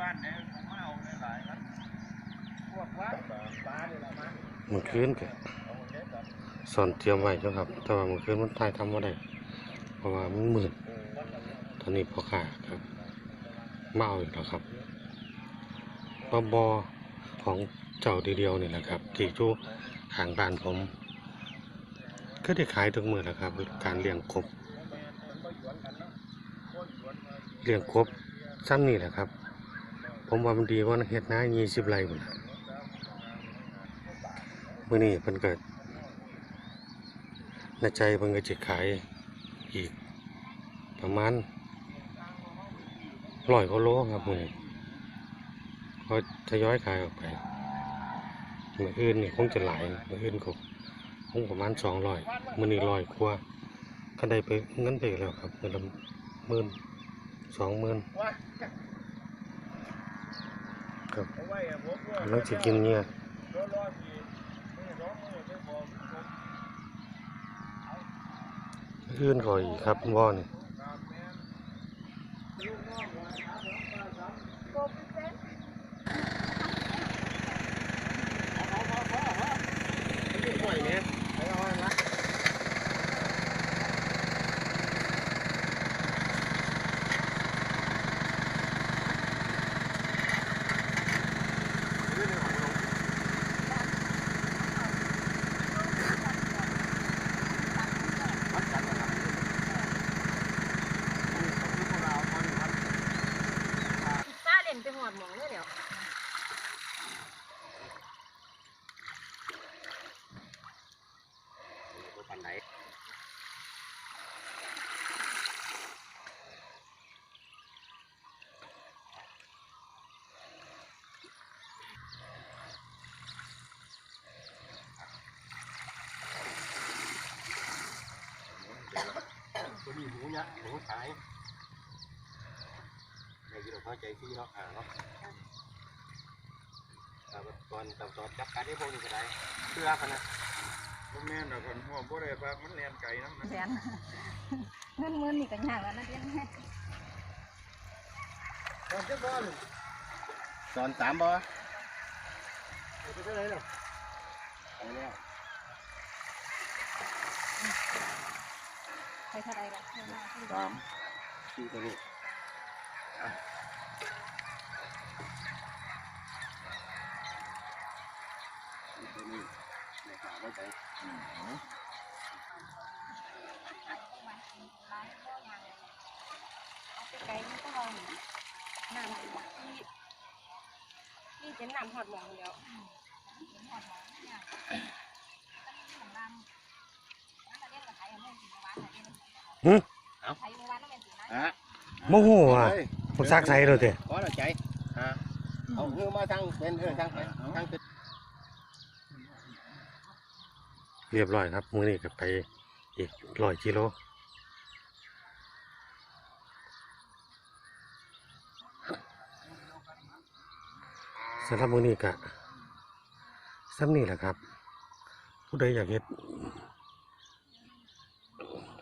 บ้านเนี่ยผมมาเอาหลายๆครับพวกวัดปลาเนี่ยละมั้งเมื่อคืนก็เอาเด็ดก่สอนเตรียมไว้เจ้าครับ แต่ว่ามื่อคืนมันถ่ายทำบ่ได้เพราะว่ามันมืดเออวัดละเนี่ยตอนนี้พอขาครับมาเอาอีกแล้วครับปบของเจ้าเดียวๆนี่แหละครับที่อยู่ข้างบ้านผมก็ได้ขายทุกมือแล้วครับ การเลี้ยงกบเนาะคนหยวนมาเลี้ยงกบซ้ำนี่แหละครับ ผมว่ามันดีว่าเฮ็ดนา20ไร่พุ่นน่ะมื้อนี้เพิ่นก็ในใจเพิ่นก็สิขายอีกประมาณร้อยกว่าโลครับมื้อนี้ก็ทยอยขายออกไปมื้ออื่นนี่คงจะหลายมื้ออื่นก็คงประมาณ200มื้อนี้ร้อยกว่าก็ได้ไปเงินไปแล้วครับมื้อละหมื่นสองหมื่น ครับเอาไว้อะผมว่ากำลังสิกินเนี่ยรอรอสิมือสองมือไปบอกผมมื้ออื่นก็อีกครับว่อนี่ ตามแม่นลูกน้องว่าหาของปลาสามกบเซ็ตเอาเอาเอาเอาเอาไม่ไหวเนี่ยเอาเอาเอาละ ซาเล่นไปหอดหมองเลยเดี๋ยว ตัวนี้หมูเนี่ยหมูขายในที่เราเข้าใจที่เนาะอ่าเนาะแต่ว่าตอนตอนตอนจับการที่พวกนี้ก็ได้เพื่อกันนะพวกแม่นแต่คนหัวบ่ได้ปากมันเรียนไก่น้ำนะแสนเงินมือนี่กันยากแล้วนะเดี๋ยวนี้ตอนเจ้าบ้านตอนสามบ่ไปเท่าไหร่หรอไปแล้วใคร เท่าไรล่ะเท่าไหร่สามสี่ตัวนี้สี่ตัวนี้ในขาไว้ใจไกลมันก็ลองน้ำที่นี่เป็นน้ำหอดหมองเดียว หึฮะโมโหอะผมซักใส่เลยเด้ขอละใจฮะเอาเงือมาทางเป็นเออทางไปทางเป็นเรียบร้อยครับมื้อนี้ก็ไปอีกร้อยกิโลสำหรับมื้อนี้ก็ซ้ำนี่แหละครับ ผู้ใดอยากเฮ็ด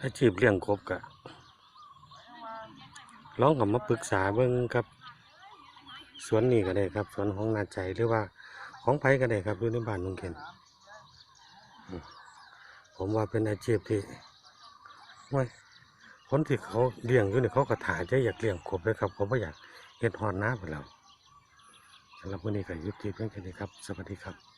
อาชีพเลี้ยงกบก็ลองกับมาปรึกษาเบิ่งครับสวนนี้ก็ได้ครับสวนของนาใจหรือว่าของไผ่ก็ได้ครับอยู่ในบ้านนุ่งเข็นผมว่าเป็นอาชีพที่ไม่คนที่เขาเลี้ยงอยู่เนี่ยเขาก็ถ่ายจะอยากเลี้ยงกบเลยครับผมไม่อยากเฮ็ดหอนน้าไปแล้วสำหรับวันนี้ก็ยุติเพียงแค่นี้ครับ สวัสดีครับ